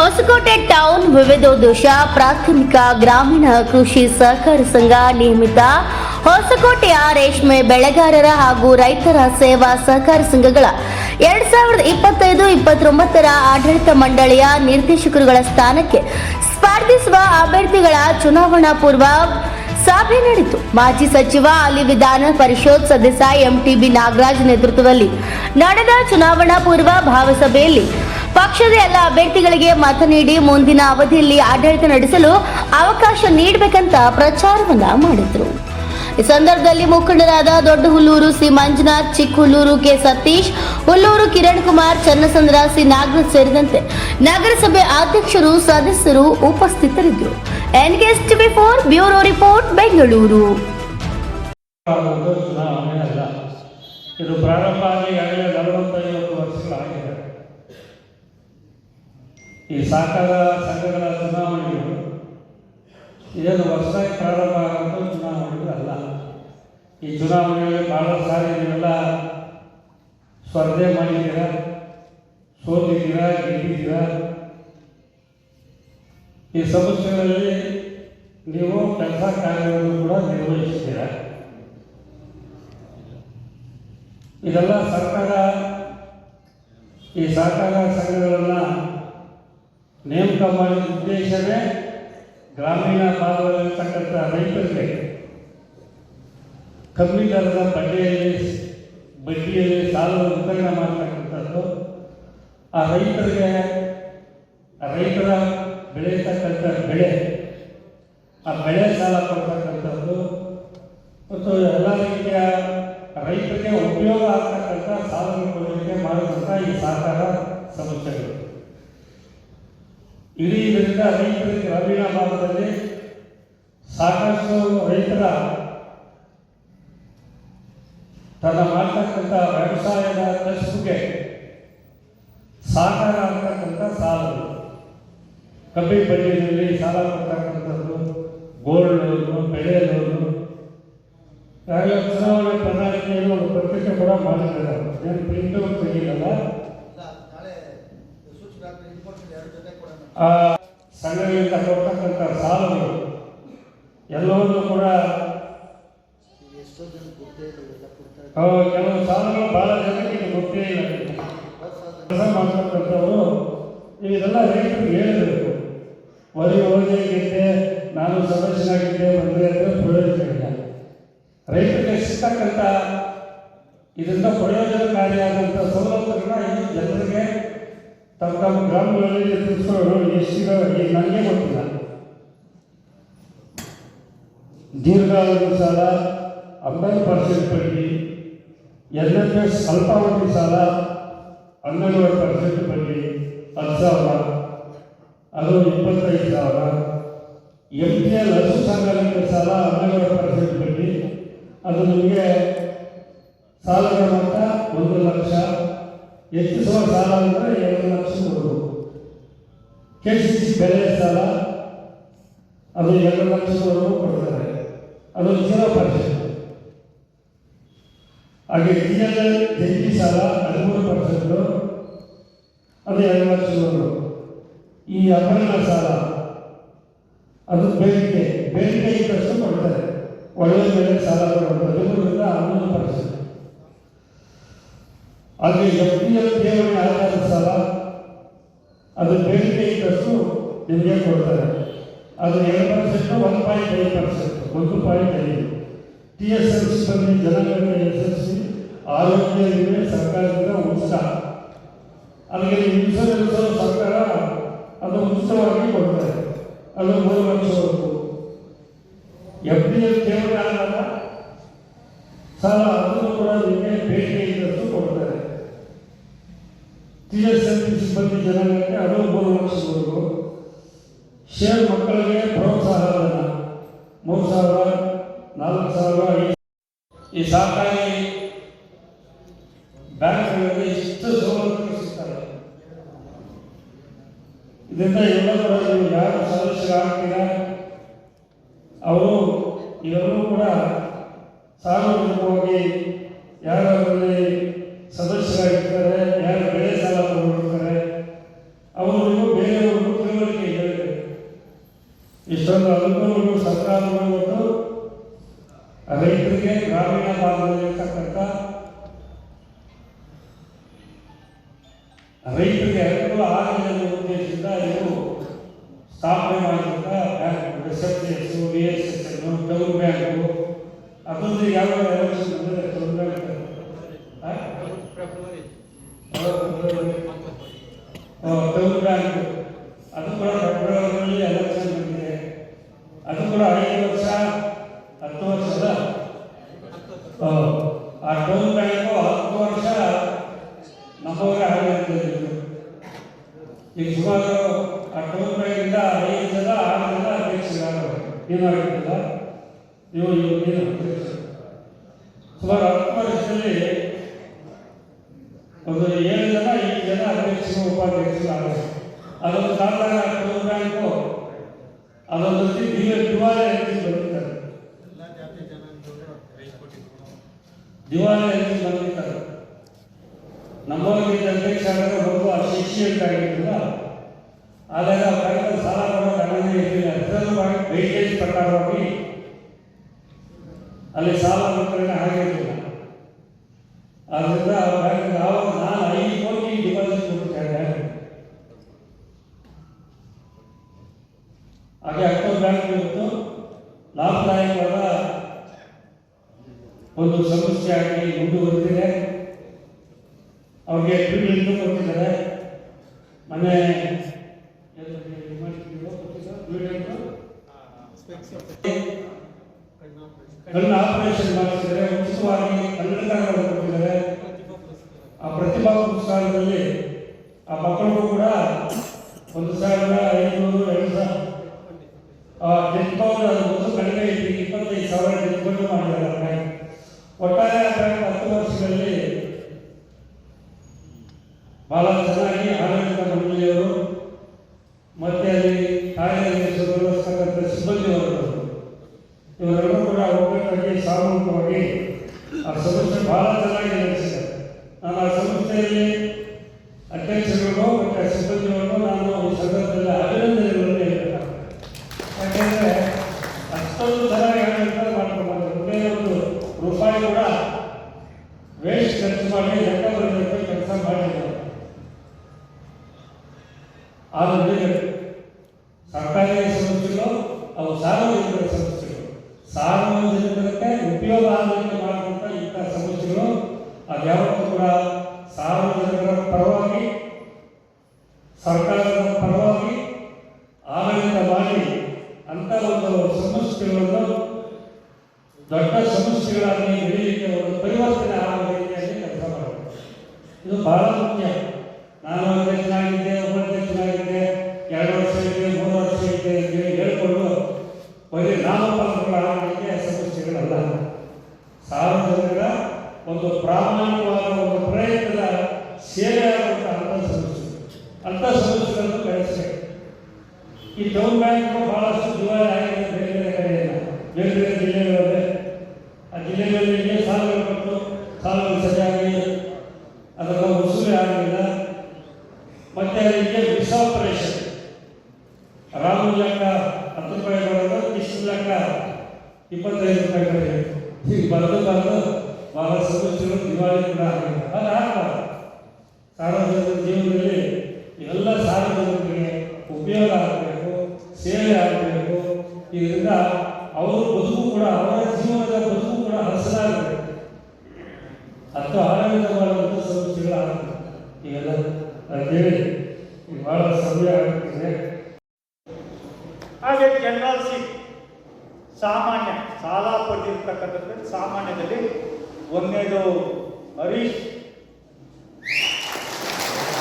Hosakote town ವಿವಿಧೋದ್ದೇಶ ಪ್ರಾಥಮಿಕ ಗ್ರಾಮೀಣ ಕೃಷಿ ಸಹಕಾರ ಸಂಘ ನಿಯಮಿತ. ಹೊಸಕೋಟೆಯ ರೇಷ್ಮೆ ಬೆಳೆಗಾರರ ಹಾಗೂ ರೈತರ ಸೇವಾ ಸಹಕಾರ ಸಂಘಗಳ ಎರಡ್ ಸಾವಿರದ ಇಪ್ಪತ್ತೈದು ಇಪ್ಪತ್ತೊಂಬತ್ತರ ಆಡಳಿತ ಮಂಡಳಿಯ ನಿರ್ದೇಶಕರುಗಳ ಸ್ಥಾನಕ್ಕೆ ಸ್ಪರ್ಧಿಸುವ ಅಭ್ಯರ್ಥಿಗಳ ಚುನಾವಣಾ ಪೂರ್ವ ಸಭೆ ನಡೆಯಿತು. ಮಾಜಿ ಸಚಿವ ಅಲ್ಲಿ ವಿಧಾನ ಪರಿಷತ್ ಸದಸ್ಯ ಎಂಟಿಬಿ ನಾಗರಾಜ್ ನೇತೃತ್ವದಲ್ಲಿ ನಡೆದ ಚುನಾವಣಾ ಪೂರ್ವ ಭಾವಸಭೆಯಲ್ಲಿ ಪಕ್ಷದ ಎಲ್ಲ ಅಭ್ಯರ್ಥಿಗಳಿಗೆ ಮತ ನೀಡಿ ಮುಂದಿನ ಅವಧಿಯಲ್ಲಿ ಆಡಳಿತ ನಡೆಸಲು ಅವಕಾಶ ನೀಡಬೇಕಂತ ಪ್ರಚಾರವನ್ನ ಮಾಡಿದ್ರು. ಈ ಸಂದರ್ಭದಲ್ಲಿ ಮುಖಂಡರಾದ ದೊಡ್ಡ Hullur C. Manjunath Chikka Hullur K. Satish, Hullur Kiran Kumar, Channasandra C. Nagaraj ಸೇರಿದಂತೆ ನಗರಸಭೆ ಅಧ್ಯಕ್ಷರು, ಸದಸ್ಯರು ಉಪಸ್ಥಿತರಿದ್ದರು. NKS TV four bureau report, Bengaluru. ಇದು ಪ್ರಾರಂಭ ಆಗಿ ನಲವತ್ತೈವತ್ತು ವರ್ಷಗಳಾಗಿದೆ ಈ ಸಹಕಾರ ಸಂಘಗಳ ಚುನಾವಣೆಗಳು ಇದನ್ನು ಹೊಸದಾಗಿ ಪ್ರಾರಂಭ ಆಗುವಂಥ ಚುನಾವಣೆಗಳು ಅಲ್ಲ. ಈ ಚುನಾವಣೆಯಲ್ಲಿ ಭಾಳ ಸಾರಿ ನೀವೆಲ್ಲ ಸ್ಪರ್ಧೆ ಮಾಡಿದ್ದೀರಾ, ಸೋತಿದ್ದೀರಾ, ಗೆದ್ದಿದ್ದೀರಾ? ಈ ಸಮಸ್ಯೆಗಳಲ್ಲಿ ನೀವು ಕೆಲಸ ಕಾರ್ಯಗಳನ್ನು ಕೂಡ ನಿರ್ವಹಿಸ್ತೀರಾ? ಇದೆಲ್ಲ ಸರ್ಕಾರ, ಈ ಸಹಕಾರ ಸಂಘಗಳನ್ನು ನೇಮಕ ಮಾಡಿದ ಉದ್ದೇಶವೇ ಗ್ರಾಮೀಣ ಭಾಗದಲ್ಲಿರ್ತಕ್ಕಂಥ ರೈತರಿಗೆ ಕಮ್ಮಿ ದರದ ಬಡ್ಡಿಯಲ್ಲಿ ಬಡ್ಡಿಯಲ್ಲಿ ಸಾಲ ವಿತರಣೆ ಮಾಡ್ತಕ್ಕಂಥದ್ದು. ಆ ರೈತರಿಗೆ, ರೈತರ ಬೆಳೆಯತಕ್ಕಂಥ ಬೆಳೆ, ಆ ಬೆಳೆ ಸಾಲ ಕೊಡ್ತಕ್ಕಂಥದ್ದು. ಮತ್ತು ಎಲ್ಲ ರೀತಿಯ ರೈತರಿಗೆ ಉಪಯೋಗ ಆಗ್ತಕ್ಕಂಥ ಸಾಲವನ್ನು ಕೊಡಲಿಕ್ಕೆ ಮಾಡುವಂಥ ಈ ಸಹಕಾರ ಸಮಸ್ಯೆಗಳು. ಇಡೀ ಇದರಿಂದ ರೈತರಿಗೆ ಗ್ರಾಮೀಣ ಭಾಗದಲ್ಲಿ ಸಾಕಷ್ಟು ರೈತರ ತನ್ನ ಮಾಡ್ತಕ್ಕಂಥ ವ್ಯವಸಾಯದ ಕಸುಬಿಗೆ ಸಹಕಾರ ಆಗ್ತಕ್ಕಂಥ ಸಾಲಗಳು ಕಬ್ಬಿ ಬಡ್ಡಿಯಲ್ಲಿ ಸಾಲ ಕೊಡ್ತಕ್ಕಂಥದ್ದು, ಗೋಲ್ಡ್ ಲೋನು, ಬೆಳೆ ಲೋನು ಚುನಾವಣೆ ಪ್ರಣಾಳಿಕೆಯಲ್ಲಿ ಒಂದು ಪತ್ರಿಕೆ ಕೂಡ ಮಾಡಿದ್ದಾರೆ. ಪ್ರಿಂಟ್ ತೆಗಿಲ್ಲಲ್ಲ ಸಂಘಗಳಿಂದ ಕೊಡ್ತಕ್ಕಂಥ ಸಾಲಗಳು, ಎಲ್ಲವನ್ನು ಕೂಡ ಕೆಲವು ಸಾಲಗಳು ಬಹಳ ಜನಕ್ಕೆ ಗೊತ್ತೇ ಇಲ್ಲ. ಕೆಲಸ ಮಾಡ್ತಕ್ಕಂಥವರು ಇದೆಲ್ಲ ರೈತರು ಹೇಳಬೇಕು ವರಿ ಹೋಗಿ ಗೆದ್ದೆ ನಾನು ಸದಸ್ಯನಾಗಿದ್ದೆ ಬಂದರೆ ಅಂದರೆ ಪ್ರಯೋಜನ ಇಲ್ಲ ರೈತರಿಗೆ ಸಿಗ್ತಕ್ಕಂಥ ಇದರಿಂದ ಪ್ರಯೋಜನಕಾರಿಯಾದಂಥ ಸವಲತ್ತುಗಳನ್ನ ಈ ಜನರಿಗೆ ತಮ್ಮ ತಮ್ಮ ಗ್ರಾಮಗಳಲ್ಲಿ ತಿಳಿಸೋರು ಎಷ್ಟಿರೋ ಈಗ ನನಗೆ ಗೊತ್ತಿಲ್ಲ. ದೀರ್ಘಾವಧಿ ಸಾಲ ಹನ್ನೆರಡು ಪರ್ಸೆಂಟ್ ಬಡ್ಡಿ ಎನ್ ಎಫ್ ಎಸ್ ಅಲ್ಪಾವಧಿ ಸಾಲ ಹನ್ನೆರಡುವರೆ ಪರ್ಸೆಂಟ್ ಬಡ್ಡಿ, ಹತ್ತು ಸಾವಿರ, ಅದು ಇಪ್ಪತ್ತೈದು ಸಾವಿರ. ಎಂ ಪಿ ಎಲ್ ಹಸು ಸಾಗಾಣಿಕೆ ಸಾಲ ಹನ್ನೆರಡುವರೆ ಪರ್ಸೆಂಟ್ ಬಡ್ಡಿ. ಅದು ನಿಮಗೆ ಸಾಲದ ಮೊತ್ತ ಒಂದು ಲಕ್ಷ. ಹೆಚ್ಚಿಸುವ ಸಾಲ ಅಂದರೆ ಎರಡು ಲಕ್ಷ ಕೊಡಬೇಕು ಕೆ ಸಿ ಸಿ ಬೆಲೆ ಸಾಲ, ಅದು ಎರಡು ಲಕ್ಷದವರೆಗೂ ಕೊಡ್ತಾರೆ. ಅದು ಜೀರೋ ಪರ್ಸೆಂಟ್ ಹಾಗೆ ಡಿ ಎಲ್ ಜಂಟಿ ಸಾಲ ಹದಿಮೂರು ಪರ್ಸೆಂಟು ಅದು ಎರಡು ಲಕ್ಷದವರೆಗೂ ಈ ಅಪಹರಣ ಸಾಲ, ಅದು ಬೇಡಿಕೆ ಬೇಡಿಕೆ ಇದ್ದಷ್ಟು ಕೊಡ್ತಾರೆ. ಒಳ್ಳೆಯ ಬೆಲೆ ಸಾಲ ಹದಿಮೂರರಿಂದ ಹನ್ನೊಂದು ಪರ್ಸೆಂಟ್ ಹಾಗೆ ಎಫ್ ಡಿ ಎಲ್ ಠೇವಣಿ ಆಧಾರ ಸಾಲ ಅದು ಬೇಡಿಕೆ ಇದ್ದಷ್ಟು ನಿಮಗೆ ಕೊಡ್ತಾರೆ. ಅದು ಎರಡು ಪರ್ಸೆಂಟ್ ಒನ್ ಪಾಯಿಂಟ್ ಐದು ಪರ್ಸೆಂಟ್, ಒಂದು ಪಾಯಿಂಟ್ ಐದು. ಟಿ ಎಸ್ ಎಲ್ ಸಿ ಜನಗಣನೆ ಎಸ್ ಸಿ ಆರೋಗ್ಯ ವಿಮೆ ಸರ್ಕಾರದಿಂದ ಉಚಿತ ಅಲ್ಲಿಗೆ ಇನ್ಸೂರೆನ್ಸ್ ಸರ್ಕಾರ ಅದು ಉಚಿತವಾಗಿ ಕೊಡ್ತಾರೆ. ಅದು ಮೂರು ಲಕ್ಷವರೆಗೂ ಎಫ್ ಡಿ ಎಲ್ ಠೇವಣಿ ಆದಾಗ ಸಾಲ ಎಸ್ ಸಿಬ್ಬಂದಿ ಜನಗಳಿಗೆ ಅನುಕೂಲ ಮೂರು ಲಕ್ಷದವರೆಗೂ ಶೇರ್ ಮಕ್ಕಳಿಗೆ ಪ್ರೋತ್ಸಾಹ ಧನ ಮೂರು ಸಾವಿರ, ನಾಲ್ಕು ಸಾವಿರ, ಐದು ಈ ಸಹಕಾರಿ ಬ್ಯಾಂಕ್ಗಳಲ್ಲಿ ಇಷ್ಟು ಸವಲತ್ತುಗಳು ಸಿಗ್ತವೆ. ಇದರಿಂದ ಎಲ್ಲರೂ ಯಾರು ಸದಸ್ಯರಾಗ್ತೀರಾ ಅವರು ಎಲ್ಲರೂ ಕೂಡ ಸಾರ್ವಜನಿಕವಾಗಿ ಸದಸ್ಯರಾಗಿರ್ತಾರೆ ಯಾರು ಬೆಳೆ ಸಾಲ B S S N town bank ಅದೊಂದು ಯಾವ ಬಂದರೆ ಟೌನ್ ಬ್ಯಾಂಕ್ ಟೌನ್ ಅದು ಕೂಡ ಫೆಬ್ರವರಿಯಲ್ಲಿ ಎಲೆಕ್ಷನ್ ಬಂದಿದೆ ಅದು ಕೂಡ ಐದು ವರ್ಷ ಹತ್ತು ವರ್ಷದ ಆ, ಟೌನ್ ಬ್ಯಾಂಕು ಹತ್ತು ವರ್ಷ ನಮ್ಮವರೇ ಆಡಳಿತದಲ್ಲಿತ್ತು ಈಗ ಸುಮಾರು ಏನಾಗಿಲ್ಲ ನೀವು ಅಧ್ಯಕ್ಷರು? ಸುಮಾರು ಹತ್ತು ವರ್ಷದಲ್ಲಿ ಒಂದು ಏಳು ಜನ ಎಂಟು ಜನ ಅಧ್ಯಕ್ಷರು, ಉಪಾಧ್ಯಕ್ಷರು ಅದೊಂದು ಕಾಲದಾಗ ಟೌನ್ ಬ್ಯಾಂಕು ಅದೊಂದು ರೀತಿ ದಿವಾಳಿ ರೀತಿ ಬಂದಿದ್ದಾರೆ ದಿವಾಳಿ ರೀತಿ ಬಂದಿದ್ದಾರೆ ನಮ್ಮವರಿಗೆ ಅಧ್ಯಕ್ಷ ಆಗಿದ್ರೆ ಒಬ್ಬ ಶಿಕ್ಷಿ ಅಂತ ಆಗಿರಲಿಲ್ಲ ಆದಾಗ ಬ್ಯಾಂಕ್ ಸಾಲ ಕೊಡೋ ಗಣನೆ ಇರಲಿಲ್ಲ ರಿಸರ್ವ್ ಅಲ್ಲಿ ಸಾಲ ವಿತರಣೆ ಆಗಿರಲಿಲ್ಲ ಆದ್ರಿಂದ ಆ ಬ್ಯಾಂಕ್ ಆವಾಗ ನಾನು ಐದು ಕೋಟಿ ಡಿಪಾಸಿಟ್ ಕೊಟ್ಟಿದ್ದೆ ಹಾಗೆ ಅಕ್ಟೋಬರ್ ಬ್ಯಾಂಕ್ ಇವತ್ತು ಲಾಭದಾಯಕವಾದ ಒಂದು ಸಮಸ್ಯೆಯಾಗಿ ಮುಂದುವರೆದಿದೆ. ಅವ್ರಿಗೆ ಟ್ರೀಟ್ಮೆಂಟು ಕೊಟ್ಟಿದ್ದಾರೆ ಮೊನ್ನೆ ಕಣ್ಣು ಆಪರೇಷನ್ ಮಾಡಿಸಿದರೆ ಉಚಿತವಾಗಿ ಕೊಟ್ಟಿದ್ದಾರೆ. ಆ ಪ್ರತಿಭಾ ಪುರಸ್ಕಾರದಲ್ಲಿ ಆ ಮಕ್ಕಳಿಗೂ ಕೂಡ ಒಂದು ಸಾವಿರ ಐನೂರು, ಎರಡು ಸಾವಿರ. ಡಿಸ್ಕೌಂಟ್ ಅದು ಒಂದು ಕಡಿಮೆ ಇಪ್ಪತ್ತೈದು ಸಾವಿರ ಡಿಸ್ಕೌಂಟ್ ಮಾಡಿದ್ದಾರೆ ಒಟ್ಟಾರೆ ಆ ಹತ್ತು ವರ್ಷಗಳಲ್ಲಿ ಬಹಳ ಚೆನ್ನಾಗಿ ಆಡಳಿತ ಮಂಡಳಿಯವರು ಮತ್ತೆ ಅಲ್ಲಿ ಕಾರ್ಯನಿರ್ವಹಿಸತಕ್ಕಂಥ ಸಿಬ್ಬಂದಿಯವರು ಇವರೆಲ್ಲರೂ ಕೂಡ ಒಗ್ಗಟ್ಟಾಗಿ ಸಾಮೂಹಿಕವಾಗಿ ಆ ಸಂಸ್ಥೆ ಬಹಳ ಚೆನ್ನಾಗಿ ನಡೆಸಿದ್ದಾರೆ ನಾನು ಆ ಸಂಸ್ಥೆಯಲ್ಲಿ ಅಧ್ಯಕ್ಷರುಗಳು ಮತ್ತು ಸಿಬ್ಬಂದಿಗಳನ್ನು ನಾನು ಈ ಸಂದರ್ಭದಲ್ಲಿ ಅಭಿನಂದನೆಗಳನ್ನು ಯಾಕೆಂದರೆ ಅಷ್ಟೊಂದು ಚೆನ್ನಾಗಿ ಆಡಳಿತ ಮಾಡ್ಕೊಂಡು ಒಂದೇ ಒಂದು ರೂಪಾಯಿ ಕೂಡ ವೇಸ್ಟ್ ಖರ್ಚು ಮಾಡಿ ಲೆಕ್ಕ ಬರೋದಕ್ಕೆ ಕೆಲಸ ಮಾಡಿದ್ದಾರೆ ಆದರೆ ಸರ್ಕಾರಿ ಸಂಸ್ಥೆಗಳು ಅವು ಸಾರ್ವಜನಿಕರ ಸಂಸ್ಥೆಗಳು ಸಾರ್ವಜನಿಕರಿಗೆ ಉಪಯೋಗ ಆಗಲಿಕ್ಕೆ ಮಾಡುವಂಥ ಇಂಥ ಸಂಸ್ಥೆಗಳು ಅದ್ಯಾವತ್ತೂ ಕೂಡ ಪರವಾಗಿ, ಸರ್ಕಾರದ ಪರವಾಗಿ ಆಡಳಿತ ಮಾಡಿ ಅಂತ ಒಂದು ಸಮಸ್ಯೆಗಳನ್ನು, ದೊಡ್ಡ ಸಮಸ್ಯೆಗಳಾಗಿ ಬೆಳೆಯಲಿಕ್ಕೆ ಒಂದು ಪರಿವರ್ತನೆ ಆಗುವ ರೀತಿಯಲ್ಲಿ ಕೆಲಸ ಮಾಡಬೇಕು ಇದು ಬಹಳ ಈ ಟೌನ್ ಬ್ಯಾಂಕ್ ಬಹಳಷ್ಟು ದುಬಾರಿ ಆಗಿದೆ ಬೇರೆ ಬೇರೆ ಕಡೆಯಿಂದ ಬೇರೆ ಬೇರೆ ಜಿಲ್ಲೆಗಳಲ್ಲಿ. ಆ ಜಿಲ್ಲೆಗಳಲ್ಲಿ ಸಾಲಗಳು ಕೊಟ್ಟು ಸಾಲಗಳು ಸರಿಯಾಗಿ ಅದರ ವಸೂಲಿ ಆಗಿಲ್ಲ. ಮತ್ತೆ ಅದಕ್ಕೆ ವಿಸ್ ಆಪರೇಷನ್ ರಾಮು ಲೆಕ್ಕ ಹತ್ತು ರೂಪಾಯಿ ಬರೋದು ಕೃಷ್ಣ ಲೆಕ್ಕ ಇಪ್ಪತ್ತೈದು ರೂಪಾಯಿ ಕಡೆ ಹೀಗೆ ಬರೆದು ಬರೆದು ಬಹಳ ಸಮಸ್ಯೆಗಳು ದಿವಾಳಿ ಕೂಡ ಆಗಿಲ್ಲ ಅದು ಆಗಬಾರ್ದು. ಸಾರ್ವಜನಿಕ ಜೀವನದಲ್ಲಿ ಎಲ್ಲ ಸಾರ್ವಜನಿಕರಿಗೆ ಉಪಯೋಗ ಆಗಬೇಕು ಸೇವೆ ಆಗಬೇಕು. ಇದರಿಂದ ಅವರ ಬದುಕು ಕೂಡ, ಅವರ ಜೀವನದ ಬದುಕು ಕೂಡ ಹಸನಾಗಬೇಕು ಹತ್ತು ಆಡಳಿತ ಮಾಡುವಂಥ ಸಮಸ್ಯೆಗಳಾಗುತ್ತೆ ಇವೆಲ್ಲ ಅಂತೇಳಿ ಬಹಳ ಸಮಯ ಆಗುತ್ತದೆ ಹಾಗೆ ಜನರಲ್ ಸಿ ಸಾಮಾನ್ಯ, ಸಾಲ ಪಡೆದಿರ್ತಕ್ಕಂಥದ್ದು ಸಾಮಾನ್ಯದಲ್ಲಿ ಒಂದನೇದು ಹರೀಶ್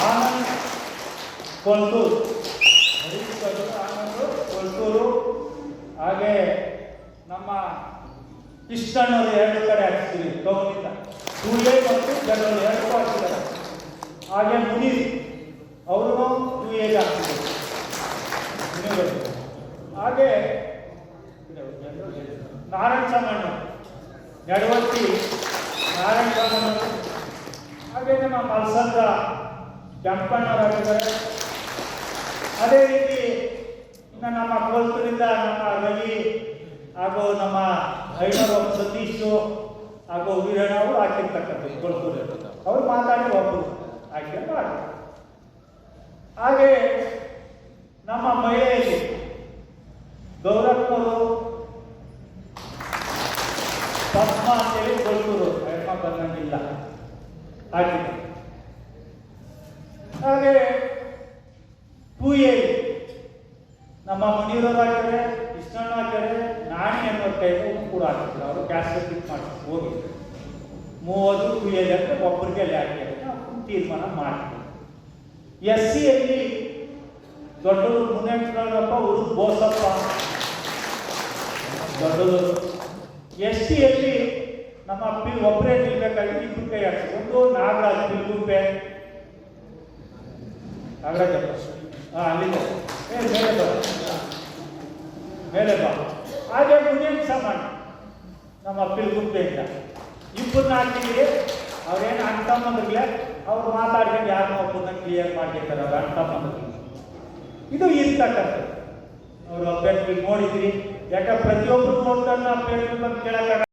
ಆನಂದ್ ಕೊಲ್ತೂರು ಹರೀಶ್ ಕೊಲ್ತೂರು ಆನಂದ್ ಕೊಲ್ತೂರು ಹಾಗೆ ನಮ್ಮ ಇಷ್ಟಣ್ಣವರು ಎರಡು ಕಡೆ ಹಾಕ್ತೀವಿ ಟೌನಿಂದ ಎ ಮತ್ತು ಜನರು ಎರಡು ಹಾಕ್ತಿದ್ದಾರೆ ಹಾಗೆ ಮುನಿ ಅವರು ಟೂ ಏಜ್ ಹಾಕ್ತಿದ್ದಾರೆ ಹಾಗೆ ನಾರಾಯಣ ಸಾಮಣ್ಣ ನಡವತ್ತಿ ನಾರಾಯಣ ಸಾಮಣ್ಣ ಹಾಗೆ ನಮ್ಮ ಮಲ್ಸಂದ್ರ ಕೆಂಪಣ್ಣವರಾಗಿದ್ದಾರೆ ಅದೇ ರೀತಿ ನಮ್ಮ ಕೋಲ್ತೂರಿಂದ ನಮ್ಮ ರವಿ ಹಾಗೂ ನಮ್ಮ ಐನೂರು ಸತೀಶು ಹಾಗೂ ವೀರಣ್ಣ ಅವರು ಹಾಕಿರ್ತಕ್ಕಂಥದ್ದು ಕೊಡ್ತಾರೆ ಅವ್ರು ಮಾತಾಡಿ ಒಬ್ಬರು ಹಾಕ್ಕೊಂಡು ಆಡ್ತಾರೆ ಹಾಗೆ ನಮ್ಮ ಮಹಿಳೆಯಲ್ಲಿ ಗೌರಪ್ಪರು ಪದ್ಮ ಅಂತೇಳಿ ಕೊಳ್ತೂರು ಹೆಣ್ಮ ಬಂದಂಗಿಲ್ಲ. ಹಾಕಿದ್ರು ಹಾಗೆ ಟೂ ಎ ನಮ್ಮ ಮುನಿಯವರು ಹಾಕಿದ್ರೆ ಕೃಷ್ಣಣ್ಣ ಹಾಕಿದ್ರೆ ನಾಣಿ ಅನ್ನೋ ಟೈಪ್ ಕೂಡ ಹಾಕಿದ್ರು. ಅವರು ಕ್ಯಾಸ್ಟ್ ಸರ್ಟಿಫಿಕೇಟ್ ಮಾಡ್ತಾರೆ ಹೋಗಿ ಮೂವತ್ತು ಎ ಅಂದರೆ ಒಬ್ಬರಿಗೆ ಅಲ್ಲಿ ಹಾಕಿದ್ರೆ ತೀರ್ಮಾನ ಮಾಡ್ತೀವಿ. ಎಸ್ ಸಿಯಲ್ಲಿ ದೊಡ್ಡವರು ಮುನೇಶ್ವರಪ್ಪ ಅವರು ಬೋಸಪ್ಪ. ದೊಡ್ಡವರು ಎಸ್ ಸಿಯಲ್ಲಿ ನಮ್ಮ ಪಿ ಒಬ್ಬರೇ ನಿಲ್ಬೇಕಾಗಿ ಇಬ್ಬರು ಕೈ ಹಾಕ್ಸಿ ಒಂದು ನಾಗರಾಜ್ ನಾಗರಾಜಪ್ಪ. ಹಾಂ, ಅಲ್ಲಿದೆ. ಏ ಮೇಲೆ ಬಾ ಮೇಲೆ ಬಾ ಹಾಗೆ ಮುನಿಯನ್ ಸಮಾನ ನಮ್ಮ ಇಲ್ಲ ಇಬ್ಬರನ್ನ ಹಾಕಿದ್ರೆ ಅವ್ರೇನು ಅಣ್ತಮ್ಮಂದ್ರಲ್ಲೇ ಅವ್ರು ಮಾತಾಡ್ಕೊಂಡು ಯಾರು ಒಬ್ಬರನ್ನ ಕ್ಲಿಯರ್ ಮಾಡ್ಕೊತಾರೆ ಅವ್ರ ಅಣ್ತಮ್ಮಂದ್ರಿಗೆ ಇದು ಇರ್ತಕ್ಕಂಥದ್ದು. ಅವರು ಅಭ್ಯರ್ಥಿ ನೋಡಿದ್ರಿ. ಯಾಕೆ ಪ್ರತಿಯೊಬ್ಬರು ನೋಡ್ತಾರೆ ಅಭ್ಯರ್ಥಿ ಬಂದು ಕೇಳಕ್ಕಾಗಲ್ಲ.